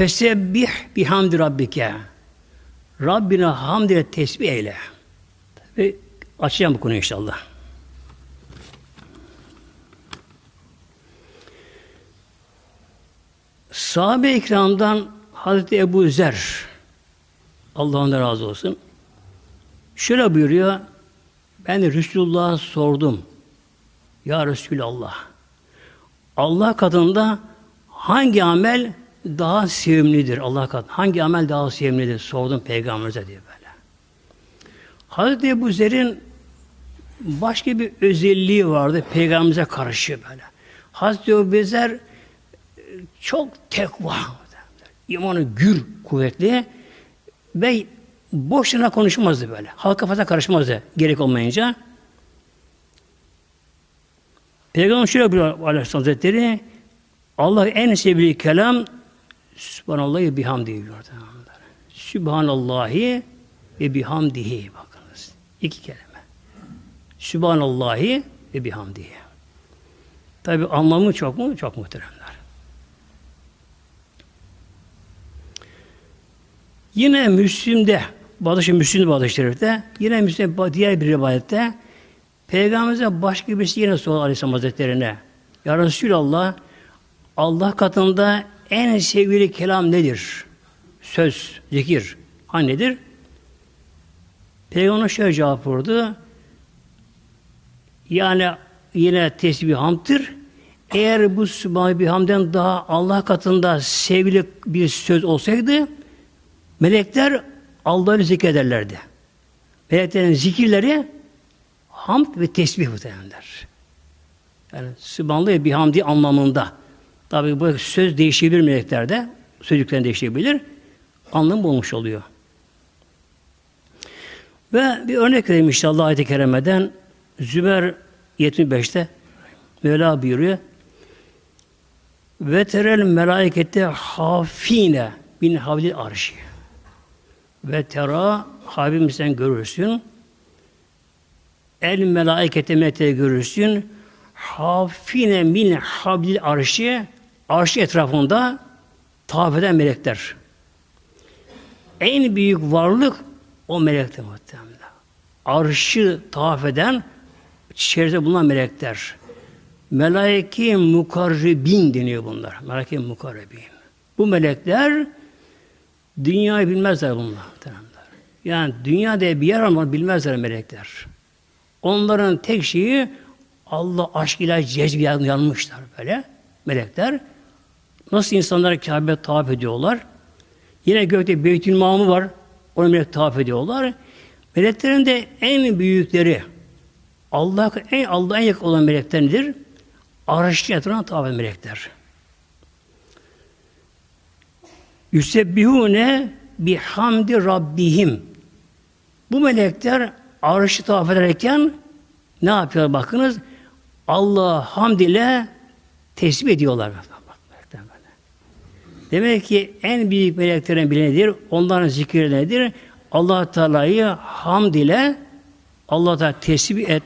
Fesebbih bihamdi rabbike. Rabbine hamd ile tesbih eyle. Ve açacağım bu konuyu inşallah. Sahabe-i ikramdan Hazreti Ebu Zer Allah ondan razı olsun. Şöyle buyuruyor. Ben Resulullah'a sordum. Ya Resulallah. Allah katında hangi amel daha sevimlidir Allah katında? Hangi amel daha sevimlidir? Sordum peygamberimize diye böyle. Hazreti Ebu Zer'in başka bir özelliği vardı peygamberimize karşı böyle. Hazreti Ebu Zer çok tekva, imanı gür kuvvetli ve boşuna konuşmazdı böyle. Halka fazla karışmazdı gerek olmayınca. Peygamber şöyle buyuruyor Aleyhisselam Hazretleri Allah en sevdiği kelam Sübhanallahi bihamdihi diyor. Sübhanallahi ve bihamdihi bakınız. İki kelime. Sübhanallahi ve bihamdihi. Tabi anlamı çok mu? Çok muhteremler. Yine Müslim'de, Badışı Müslim'de Badışı Şerif'te, yine Müslim'de diğer bir rivayette Peygamberimize başka birisi yine soruyor Aleyhisselam Hazretleri'ne. Ya Resulallah, Allah katında en sevgili kelam nedir? Söz, zikir. Ha nedir? Peygamber şöyle cevap verdi. Yani yine tesbih hamdır. Eğer bu Sübhane bir hamden daha Allah katında sevgili bir söz olsaydı melekler Allah'ı zikrederlerdi. Meleklerin zikirleri hamd ve tesbih muhtemelenler. Yani Sübhanallah bir hamdi anlamında. Tabi bu söz değişebilir meleklerde. Sözcüklerin değişebilir. Anlam olmuş oluyor. Ve bir örnek vereyim inşallah ayet-i kerimeden. Zümer 75'te Mevla buyuruyor. Ve terel melaikete hafine bin havlil arşi. Ve tera Habibim sen görürsün. El melaikete mete görürsün. Hafine min hablil arşi arşı etrafında tavaf eden melekler. En büyük varlık o melekler muhtemelen. Arşı tavaf eden içeride bulunan melekler. Melaike mukarribin deniyor bunlar. Melaike mukarribin. Bu melekler dünyayı bilmezler bunlar. Yani dünyada bir yer ama bilmezler melekler. Onların tek şeyi Allah aşkıyla cezbi yanmışlar böyle melekler. Nasıl insanlar Kabe tavaf ediyorlar? Yine gökte Beytül Mamı var. Onu melek tavaf ediyorlar. Meleklerin de en büyükleri Allah en Allah'a en yakın olan melekler nedir? Arşın etrafına tavaf eden melekler. Yüsebbihune bihamdi rabbihim. Bu melekler arşı tavaf ederken ne yapıyorlar bakınız? Allah hamd ile tesbih ediyorlar. Demek ki en büyük meleklerin biri nedir? Onların zikri nedir? Allah Teala'yı hamd ile Allah Teala tesbih et